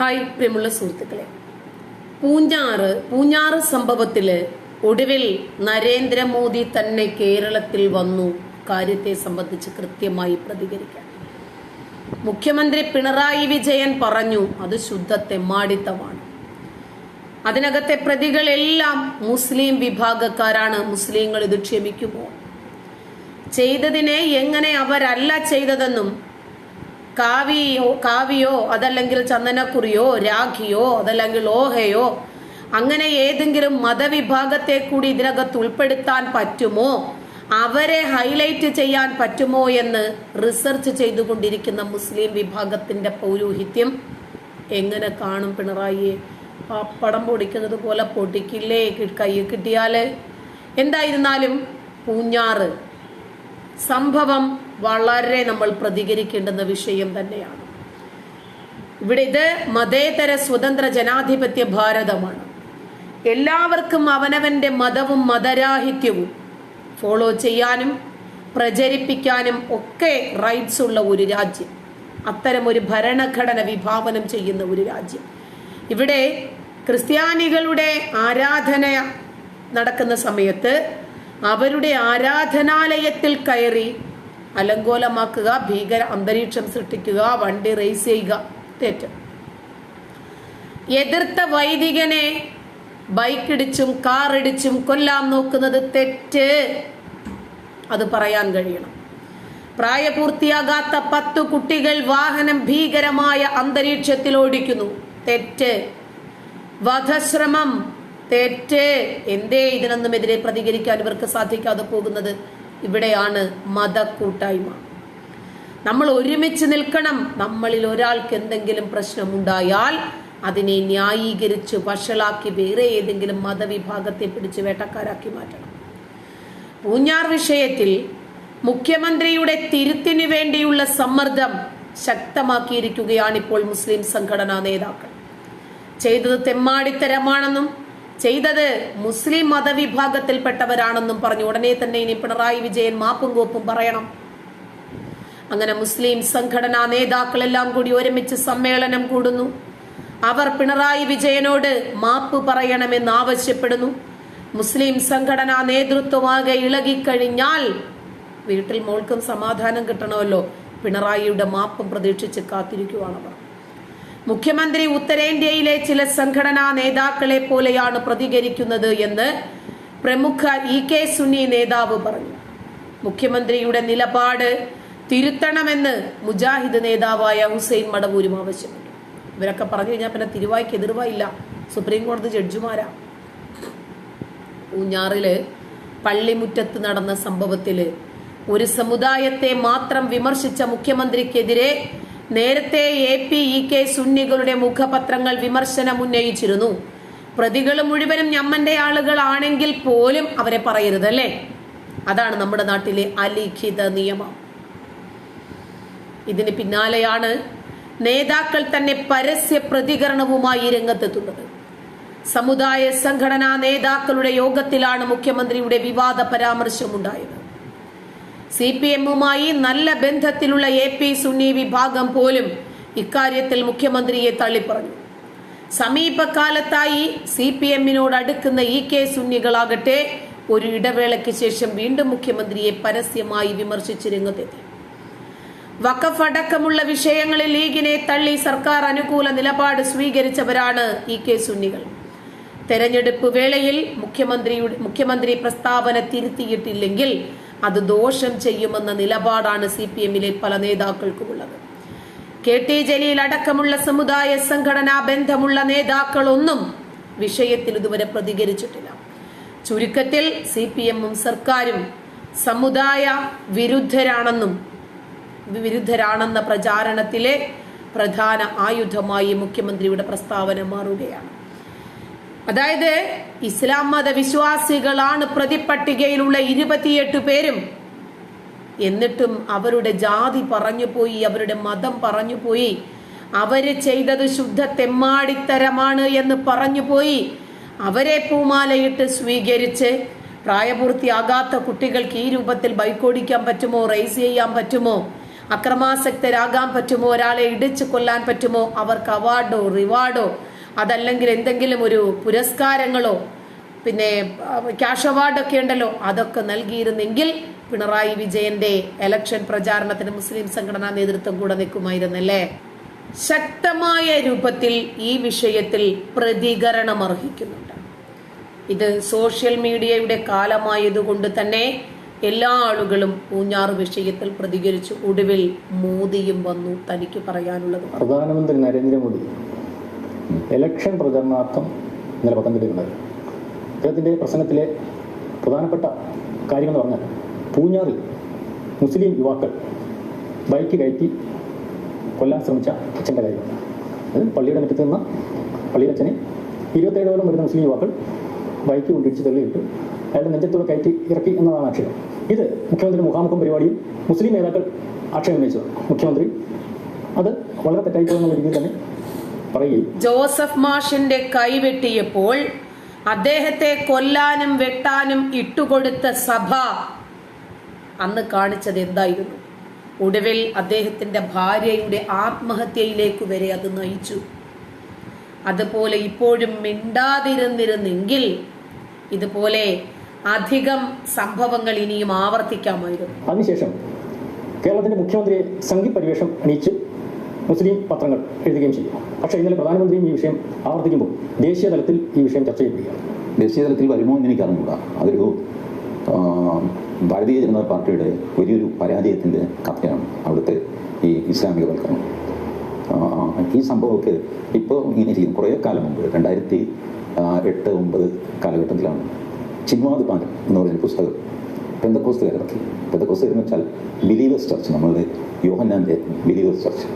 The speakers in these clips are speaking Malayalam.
ഹായ് പ്രിയമുള്ള സുഹൃത്തുക്കളെ പൂഞ്ഞാറ് പൂഞ്ഞാറ് സംഭവത്തിൽ ഒടുവിൽ നരേന്ദ്രമോദി തന്നെ കേരളത്തിൽ വന്നു കാര്യത്തെ സംബന്ധിച്ച് കൃത്യമായി പ്രതികരിക്കാൻ. മുഖ്യമന്ത്രി പിണറായി വിജയൻ പറഞ്ഞു അത് ശുദ്ധ തെമ്മാടിത്തമാണ്. അതിനകത്തെ പ്രതികളെല്ലാം മുസ്ലിം വിഭാഗക്കാരാണ് മുസ്ലിങ്ങൾ ഇത് ക്ഷമിക്കുമോ? ചെയ്തതിനെ എങ്ങനെ അവരല്ല ചെയ്തതെന്നും കാവിയോ കാവിയോ അതല്ലെങ്കിൽ ചന്ദനക്കുറിയോ രാഖിയോ അതല്ലെങ്കിൽ ഓഹയോ അങ്ങനെ ഏതെങ്കിലും മതവിഭാഗത്തെ കൂടി ഇതിനകത്ത് ഉൾപ്പെടുത്താൻ പറ്റുമോ? അവരെ ഹൈലൈറ്റ് ചെയ്യാൻ പറ്റുമോ എന്ന് റിസർച്ച് ചെയ്തുകൊണ്ടിരിക്കുന്ന മുസ്ലിം വിഭാഗത്തിന്റെ പൗരോഹിത്യം എങ്ങനെ കാണും പിണറായിയെ? പടം പൊടിക്കുന്നത് പോലെ പൊടിക്കില്ലേ? കൈ കിട്ടിയാൽ? എന്തായിരുന്നാലും പൂഞ്ഞാറ്. സംഭവം വളരെ നമ്മൾ പ്രതികരിക്കേണ്ടുന്ന വിഷയം തന്നെയാണ്. ഇവിടെ ഇത് മതേതര സ്വതന്ത്ര ജനാധിപത്യ ഭാരതമാണ്. എല്ലാവർക്കും അവനവന്റെ മതവും മതരാഹിത്യവും ഫോളോ ചെയ്യാനും പ്രചരിപ്പിക്കാനും ഒക്കെ റൈറ്റ്സ് ഉള്ള ഒരു രാജ്യം. അത്തരം ഒരു ഭരണഘടന വിഭാവനം ചെയ്യുന്ന ഒരു രാജ്യം. ഇവിടെ ക്രിസ്ത്യാനികളുടെ ആരാധന നടക്കുന്ന സമയത്ത് അവരുടെ ആരാധനാലയത്തിൽ കയറി അലങ്കോലമാക്കുക ഭീകര അന്തരീക്ഷം സൃഷ്ടിക്കുക വണ്ടി റേസ് ചെയ്യുക. തെറ്റ്. എതിർത്ത വൈദികനെ ബൈക്കിടിച്ചും കാറിടിച്ചും കൊല്ലാൻ നോക്കുന്നത് തെറ്റ്. അത് പറയാൻ കഴിയണം. പ്രായപൂർത്തിയാകാത്ത പത്ത് കുട്ടികൾ വാഹനം ഭീകരമായ അന്തരീക്ഷത്തിൽ ഓടിക്കുന്നു. തെറ്റ്. വധശ്രമം. തെറ്റ്. എന്തേ ഇതിനൊന്നും എതിരെ പ്രതികരിക്കാൻ ഇവർക്ക് സാധിക്കാതെ പോകുന്നത്? ഇവിടെയാണ് മതക്കൂട്ടായ്മ. നമ്മൾ ഒരുമിച്ച് നിൽക്കണം. നമ്മളിൽ ഒരാൾക്ക് എന്തെങ്കിലും പ്രശ്നമുണ്ടായാൽ അതിനെ ന്യായീകരിച്ച് വഷളാക്കി വേറെ ഏതെങ്കിലും മതവിഭാഗത്തെ പിടിച്ച് വേട്ടക്കാരാക്കി മാറ്റണം. പൂഞ്ഞാർ വിഷയത്തിൽ മുഖ്യമന്ത്രിയുടെ തിരുത്തിനു വേണ്ടിയുള്ള സമ്മർദ്ദം ശക്തമാക്കിയിരിക്കുകയാണ് ഇപ്പോൾ മുസ്ലിം സംഘടനാ നേതാക്കൾ. ചെയ്തത് തെമ്മാടിത്തരമാണെന്നും ചെയ്തത് മുസ്ലിം മതവിഭാഗത്തിൽപ്പെട്ടവരാണെന്നും പറഞ്ഞു. ഉടനെ തന്നെ ഇനി പിണറായി വിജയൻ മാപ്പും കോപ്പും പറയണം. അങ്ങനെ മുസ്ലിം സംഘടനാ നേതാക്കളെല്ലാം കൂടി ഒരുമിച്ച് സമ്മേളനം കൂടുന്നു. അവർ പിണറായി വിജയനോട് മാപ്പ് പറയണമെന്ന് ആവശ്യപ്പെടുന്നു. മുസ്ലിം സംഘടനാ നേതൃത്വമാകെ ഇളകിക്കഴിഞ്ഞാൽ വീട്ടിൽ മോൾക്കും സമാധാനം കിട്ടണമല്ലോ. പിണറായിയുടെ മാപ്പും പ്രതീക്ഷിച്ച് കാത്തിരിക്കുവാണവർ. മുഖ്യമന്ത്രി ഉത്തരേന്ത്യയിലെ ചില സംഘടനാ നേതാക്കളെ പോലെയാണ് പ്രതികരിക്കുന്നത് എന്ന് പ്രമുഖ ഇ കെ സുന്നി നേതാവ് പറഞ്ഞു. മുഖ്യമന്ത്രിയുടെ നിലപാട് തിരുത്തണമെന്ന് മുജാഹിദ് നേതാവായ ഹുസൈൻ മടവൂരും ആവശ്യപ്പെട്ടു. ഇവരൊക്കെ പറഞ്ഞു കഴിഞ്ഞാൽ പിന്നെ തിരുവായ്ക്ക് എതിർവായില്ല. സുപ്രീം കോടതി ജഡ്ജിമാരാ. ഊഞ്ഞാറിൽ പള്ളിമുറ്റത്ത് നടന്ന സംഭവത്തിൽ ഒരു സമുദായത്തെ മാത്രം വിമർശിച്ച മുഖ്യമന്ത്രിക്കെതിരെ നേരത്തെ എ പി ഇ കെ സുന്നികളുടെ മുഖപത്രങ്ങൾ വിമർശനം ഉന്നയിച്ചിരുന്നു. പ്രതികൾ മുഴുവനും ഞമ്മന്റെ ആളുകളാണെങ്കിൽ പോലും അവരെ പറയരുത് അല്ലേ? അതാണ് നമ്മുടെ നാട്ടിലെ അലിഖിത നിയമം. ഇതിന് പിന്നാലെയാണ് നേതാക്കൾ തന്നെ പരസ്യ പ്രതികരണവുമായി രംഗത്തെത്തുന്നത്. സമുദായ സംഘടനാ നേതാക്കളുടെ യോഗത്തിലാണ് മുഖ്യമന്ത്രിയുടെ വിവാദ പരാമർശമുണ്ടായത്. സി പി എമ്മുമായി നല്ല ബന്ധത്തിലുള്ള എ പി സുന്നി വിഭാഗം പോലും ഇക്കാര്യത്തിൽ മുഖ്യമന്ത്രിയെ തള്ളിപ്പറഞ്ഞു. സമീപകാലത്തായി സി പി എമ്മിനോട് അടുക്കുന്ന ഇ കെ സുന്നികളാകട്ടെ ഒരു ഇടവേളയ്ക്ക് ശേഷം വീണ്ടും മുഖ്യമന്ത്രിയെ പരസ്യമായി വിമർശിച്ച് രംഗത്തെത്തി. വഖഫ് അടക്കമുള്ള വിഷയങ്ങളിൽ ലീഗിനെ തള്ളി സർക്കാർ അനുകൂല നിലപാട് സ്വീകരിച്ചവരാണ് ഇ കെ സുന്നികൾ. തെരഞ്ഞെടുപ്പ് വേളയിൽ മുഖ്യമന്ത്രിയുടെ മുഖ്യമന്ത്രി പ്രസ്താവന തിരുത്തിയിട്ടില്ലെങ്കിൽ അത് ദോഷം ചെയ്യുമെന്ന നിലപാടാണ് സി പി എമ്മിലെ പല നേതാക്കൾക്കുമുള്ളത്. കെ ടി ജലീൽ അടക്കമുള്ള സമുദായ സംഘടനാ ബന്ധമുള്ള നേതാക്കളൊന്നും വിഷയത്തിൽ ഇതുവരെ പ്രതികരിച്ചിട്ടില്ല. ചുരുക്കത്തിൽ സി പി എമ്മും സർക്കാരും സമുദായ വിരുദ്ധരാണെന്നും വിരുദ്ധരാണെന്ന പ്രചാരണത്തിലെ പ്രധാന ആയുധമായി മുഖ്യമന്ത്രിയുടെ പ്രസ്താവന മാറുകയാണ്. അതായത് ഇസ്ലാം മത വിശ്വാസികളാണ് പ്രതിപട്ടികയിലുള്ള ഇരുപത്തിയെട്ട് പേരും. എന്നിട്ടും അവരുടെ ജാതി പറഞ്ഞു പോയി അവരുടെ മതം പറഞ്ഞു പോയി. അവർ ചെയ്തത് ശുദ്ധ തെമ്മാടിത്തരമാണ് എന്ന് പറഞ്ഞു പോയി. അവരെ പൂമാലയിട്ട് സ്വീകരിച്ച് പ്രായപൂർത്തിയാകാത്ത കുട്ടികൾക്ക് ഈ രൂപത്തിൽ ബൈക്ക് ഓടിക്കാൻ പറ്റുമോ? റേസ് ചെയ്യാൻ പറ്റുമോ? അക്രമാസക്തരാകാൻ പറ്റുമോ? ഒരാളെ ഇടിച്ചു കൊല്ലാൻ പറ്റുമോ? അവർക്ക് അവാർഡോ റിവാർഡോ അതല്ലെങ്കിൽ എന്തെങ്കിലും ഒരു പുരസ്കാരങ്ങളോ പിന്നെ ക്യാഷ് അവാർഡൊക്കെ ഉണ്ടല്ലോ അതൊക്കെ നൽകിയിരുന്നെങ്കിൽ പിണറായി വിജയന്റെ എലക്ഷൻ പ്രചാരണത്തിന് മുസ്ലിം സംഘടനാ നേതൃത്വം കൂടെ നിൽക്കുമായിരുന്നല്ലേ ശക്തമായ രൂപത്തിൽ ഈ വിഷയത്തിൽ പ്രതികരണം അർഹിക്കുന്നുണ്ട് ഇത് സോഷ്യൽ മീഡിയയുടെ കാലമായതുകൊണ്ട് തന്നെ എല്ലാ ആളുകളും പൂഞ്ഞാർ വിഷയത്തിൽ പ്രതികരിച്ചു ഒടുവിൽ മോദിയും വന്നു തനിക്ക് പറയാനുള്ളത്. പ്രധാനമന്ത്രി നരേന്ദ്രമോദി ഇലക്ഷൻ പ്രചരണാർത്ഥം ഇന്നലെ പത്തനംതിട്ടയിലുണ്ടായി. അദ്ദേഹത്തിന്റെ പ്രസംഗത്തിലെ പ്രധാനപ്പെട്ട കാര്യമെന്ന് പറഞ്ഞാൽ പൂഞ്ഞാറിൽ മുസ്ലിം യുവാക്കൾ ബൈക്ക് കയറ്റി കൊല്ലാൻ ശ്രമിച്ച അച്ഛന്റെ കാര്യം. അത് പള്ളിയുടെ മുറ്റത്ത് നിന്ന പള്ളിയുടെ അച്ഛനെ ഇരുപത്തേഴോളം വരുന്ന മുസ്ലിം യുവാക്കൾ ബൈക്ക് കൊണ്ടിടിച്ച് തള്ളിയിട്ട് അയാളുടെ നെഞ്ചത്തോടെ കയറ്റി ഇറക്കി എന്നതാണ് ആക്ഷേപം. ഇത് മുഖ്യമന്ത്രി മുഖാമുഖം പരിപാടിയിൽ മുസ്ലിം നേതാക്കൾ ആക്ഷേപം ഉന്നയിച്ചതാണ് മുഖ്യമന്ത്രി അത് വളരെ തെറ്റായിട്ടുള്ള രീതിയിൽ തന്നെ ജോസഫ് മാഷിന്റെ കൈവെട്ടിയപ്പോൾ അദ്ദേഹത്തെ കൊല്ലാനും വെട്ടാനും ഇട്ടുകൊടുത്ത സഭ അന്ന് കാണിച്ചത് എന്തായിരുന്നു? ഒടുവിൽ അദ്ദേഹത്തിന്റെ ഭാര്യയുടെ ആത്മഹത്യയിലേക്ക് വരെ അത് നയിച്ചു. അതുപോലെ ഇപ്പോഴും മിണ്ടാതിരുന്നിരുന്നെങ്കിൽ ഇതുപോലെ അധികം സംഭവങ്ങൾ ഇനിയും ആവർത്തിക്കാമായിരുന്നു. അതിനുശേഷം കേരളത്തിന്റെ മുഖ്യമന്ത്രിയെ സംഘി പരിവേഷം അണിയിച്ച് മുസ്ലിം പത്രങ്ങൾ എഴുതുകയും ചെയ്യും. പക്ഷെ ഇന്നലെ പ്രധാനമന്ത്രിയും ഈ വിഷയം ആവർത്തിക്കുമ്പോൾ ദേശീയ തലത്തിൽ ഈ വിഷയം ചർച്ച ചെയ്യപ്പെടുകയാണ് ദേശീയ തലത്തിൽ വരുമോ എന്ന് എനിക്ക് അറിഞ്ഞൂടാ അതൊരു ഭാരതീയ ജനതാ പാർട്ടിയുടെ വലിയൊരു പരാജയത്തിന്റെ കഥയാണ് അവിടുത്തെ ഈ ഇസ്ലാമികവൽക്കരണം ഈ സംഭവമൊക്കെ ഇപ്പോൾ ഇങ്ങനെ ചെയ്യും. കുറേ കാലം മുമ്പ് രണ്ടായിരത്തി എട്ട് ഒമ്പത് കാലഘട്ടത്തിലാണ് ചിന്മാത് പാലം എന്ന് പറയുന്ന പുസ്തകം പെന്തക്കോസ്തുകാർ പെന്തക്കോസ്തുകാരെന്ന് വെച്ചാൽ ബിലീവേഴ്സ് ചർച്ച് നമ്മളുടെ യോഹന്നാന്റെ ബിലീവേഴ്സ് ചർച്ച്.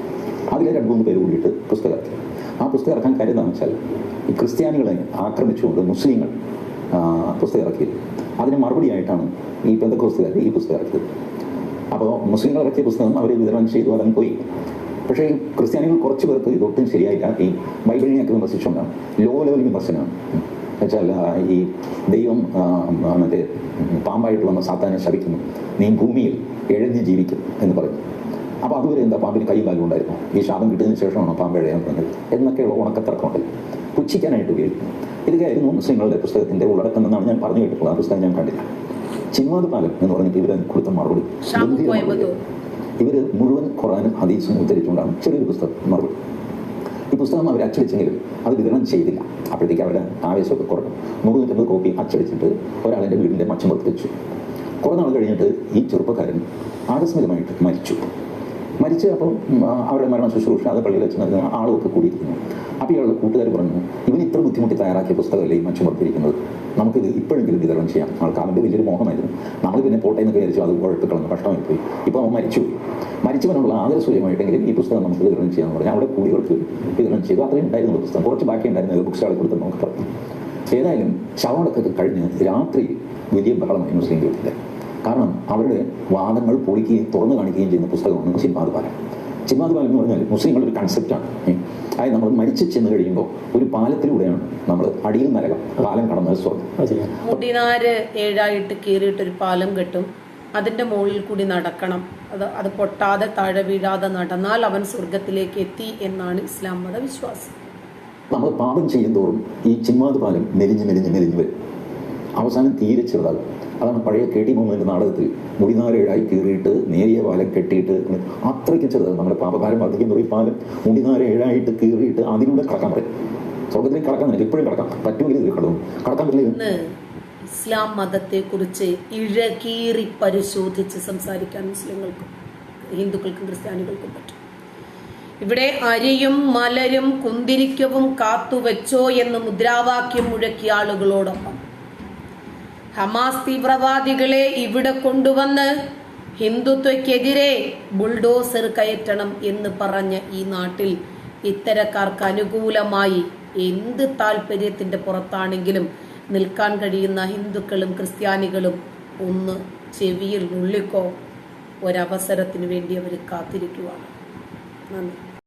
അതിലെ രണ്ട് മൂന്ന് പേര് കൂടിയിട്ട് പുസ്തകം ഇറക്കി ആ പുസ്തകം ഇറക്കാൻ കാര്യം എന്താണെന്ന് വെച്ചാൽ ഈ ക്രിസ്ത്യാനികളെ ആക്രമിച്ചുകൊണ്ട് മുസ്ലിങ്ങൾ പുസ്തകം ഇറക്കിയത് അതിന് മറുപടിയായിട്ടാണ് ഈ പെന്തക്കോസ്തുകാർ ഈ പുസ്തകം ഇറക്കിയത്. അപ്പോൾ മുസ്ലിങ്ങൾ ഇറക്കിയ പുസ്തകം അവർ വിതരണം ചെയ്തു അതങ്ങ് പോയി. പക്ഷേ ഈ ക്രിസ്ത്യാനികൾ കുറച്ച് പേർക്ക് ഇതൊട്ടും ശരിയായില്ല. ഈ ബൈബിളിനെയൊക്കെ വിമർശിച്ചുകൊണ്ടാണ്. ലോ ലെവൽ വിമർശനമാണ്. എന്നുവെച്ചാൽ ഈ ദൈവം മറ്റേ പാമ്പായിട്ട് വന്ന സാത്താനെ ശപിക്കുന്നു. നീ ഭൂമിയിൽ എഴഞ്ഞ് ജീവിക്കും എന്ന് പറഞ്ഞു. അപ്പോൾ അതുവരെ എന്താ പാമ്പിന് കൈ കാലും ഉണ്ടായിരുന്നു? ഈ ശാപം കിട്ടിയതിന് ശേഷമാണ് പാമ്പ് എഴയാൻ പറഞ്ഞത് എന്നൊക്കെയുള്ള ഉണക്കത്തിറക്കമുണ്ട് പുച്ഛിക്കാനായിട്ട് ഉപയോഗിക്കുന്നു. ഇതൊക്കെയായിരുന്നു മുസ്ലിങ്ങളുടെ പുസ്തകത്തിന്റെ ഉള്ളടക്കം എന്നാണ് ഞാൻ പറഞ്ഞു കേട്ടിട്ടുള്ളത്. ആ പുസ്തകം ഞാൻ കണ്ടില്ല. ചിന്വാദ് പാലം എന്ന് പറഞ്ഞിട്ട് ഇവർ കൊടുത്ത മറുപടി. ഇവർ ഇവർ മുഴുവൻ ഖുറാനും ഹദീസും ഉദ്ധരിച്ചുകൊണ്ടാണ് ചെറിയൊരു പുസ്തകം മറുപടി. ഈ പുസ്തകം അവർ അച്ചടിച്ചെങ്കിലും അത് വിതരണം ചെയ്തില്ല. അപ്പോഴത്തേക്ക് അവരുടെ ആവേശമൊക്കെ കുറഞ്ഞു. നൂറ് നൂറ്റമ്പത് കോപ്പി അച്ചടിച്ചിട്ട് ഒരാളെന്റെ വീടിന്റെ മച്ചമ്പുറത്ത് വെച്ചു. കുറേ നാൾ കഴിഞ്ഞിട്ട് ഈ ചെറുപ്പക്കാരൻ ആകസ്മികമായിട്ട് മരിച്ചു. മരിച്ച് അപ്പം അവരുടെ മരണ ശുശ്രൂഷ അത് പള്ളിയിൽ വെച്ച് നൽകുന്ന ആളുമൊക്കെ കൂടിയിരിക്കുന്നു. അപ്പോൾ ഇയാളുടെ കൂട്ടുകാർ പറഞ്ഞു ഇവൻ ഇത്ര ബുദ്ധിമുട്ടി തയ്യാറാക്കിയ പുസ്തകമല്ലേ ഈ മനുഷ്യൻ പുറത്തിരിക്കുന്നത് നമുക്കിത് ഇപ്പോഴെങ്കിലും വിതരണം ചെയ്യാം. ആൾക്ക് അവന്റെ വലിയൊരു മോഹമായിരുന്നു. നമ്മൾ പിന്നെ പോട്ടെ എന്ന് വിചാരിച്ചു അത് കുഴട്ട് കളഞ്ഞു കഷ്ടമായി പോയി. ഇപ്പോൾ അവൻ മരിച്ചു. മരിച്ചവനുള്ള ആദരസൂര്യമായിട്ടെങ്കിലും ഈ പുസ്തകം നമുക്ക് വിതരണം ചെയ്യാമെന്ന് പറഞ്ഞു. അവിടെ കൂടിയവർക്ക് വിതരണം ചെയ്തു. അത്രയും ഉണ്ടായിരുന്നു പുസ്തകം. കുറച്ച് ബാക്കി ഉണ്ടായിരുന്നു. ബുക്ക് സ്റ്റാളിൽ കൊടുത്ത് നമുക്ക് ഏതായാലും ശവടക്കൊക്കെ കഴിഞ്ഞ് രാത്രി വലിയ ബഹളമായി മുസ്ലിം ഗ്രൂപ്പിന്റെ കാരണം അവരുടെ വാദങ്ങൾ പൊളിക്കുകയും തുറന്നു കാണിക്കുകയും ചെയ്യുന്ന പുസ്തകമാണ് ചിന്മാത് പാലം ചിന്മാത് പാലം എന്ന് പറഞ്ഞാൽ മുസ്ലിങ്ങളുടെ ഒരു കൺസെപ്റ്റാണ് അതായത് നമ്മൾ മരിച്ചു ചെന്ന് കഴിയുമ്പോൾ ഒരു പാലത്തിലൂടെയാണ് നമ്മൾ അടിയിൽ നരകം പാലം കടന്ന സ്വർഗം മുടിനാര് ഏഴായിട്ട് കീറിയിട്ടൊരു പാലം കെട്ടും അതിന്റെ മുകളിൽ കൂടി നടക്കണം. അത് അത് പൊട്ടാതെ താഴെ വീഴാതെ നടന്നാൽ അവൻ സ്വർഗത്തിലേക്ക് എത്തി എന്നാണ് ഇസ്ലാം മത വിശ്വാസം നമ്മൾ പാപം ചെയ്യുന്തോറും ഈ ചിന്മാത് പാലം മെലിഞ്ഞ് മെലിഞ്ഞ് മെലിഞ്ഞ് വരും. അവസാനം തീരെ ചെറുതാകും. അതാണ് പഴയ കെ ടി മുഹമ്മദിന്റെ നാടകത്തിൽ മുടിനാരേഴായി കീറിയിട്ട് നേരിയ പാലം കെട്ടിയിട്ട് അത്രയ്ക്ക് ചെറുത് നമ്മുടെ പാപകാരം വർദ്ധിക്കുന്ന ഒരു പാലം മുടിനാര ഏഴായിട്ട് കീറിയിട്ട് അതിലൂടെ കടക്കാൻ പറയും സ്വർഗത്തിലേക്ക് കടക്കാൻ നിനക്ക് ഇപ്പോഴും കടക്കാം. പറ്റുമെങ്കിൽ ഇതിൽ കടവും. കടക്കാൻ പറ്റില്ല ഇസ്ലാം മതത്തെക്കുറിച്ച് ഇഴകീറി പരിശോധിച്ച് സംസാരിക്കാൻ മുസ്ലിങ്ങൾക്കും ഹിന്ദുക്കൾക്കും ക്രിസ്ത്യാനികൾക്കും പറ്റും. ഇവിടെ അരിയും മലരും കുന്തിരിക്കവും കാത്തുവെച്ചോ എന്ന് മുദ്രാവാക്യം മുഴക്കിയ ആളുകളോടൊപ്പം ഹമാസ് തീവ്രവാദികളെ ഇവിടെ കൊണ്ടുവന്ന് ഹിന്ദുത്വക്കെതിരെ ബുൾഡോസർ കയറ്റണം എന്ന് പറഞ്ഞ ഈ നാട്ടിൽ ഇത്തരക്കാർക്ക് അനുകൂലമായി എന്ത് താല്പര്യത്തിന്റെ പുറത്താണെങ്കിലും നിൽക്കാൻ കഴിയുന്ന ഹിന്ദുക്കളും ക്രിസ്ത്യാനികളും ഒന്ന് ചെവിയിൽ ഉള്ളിക്കോ ഒരവസരത്തിന് വേണ്ടി അവർ കാത്തിരിക്കുവാണ്. നന്ദി.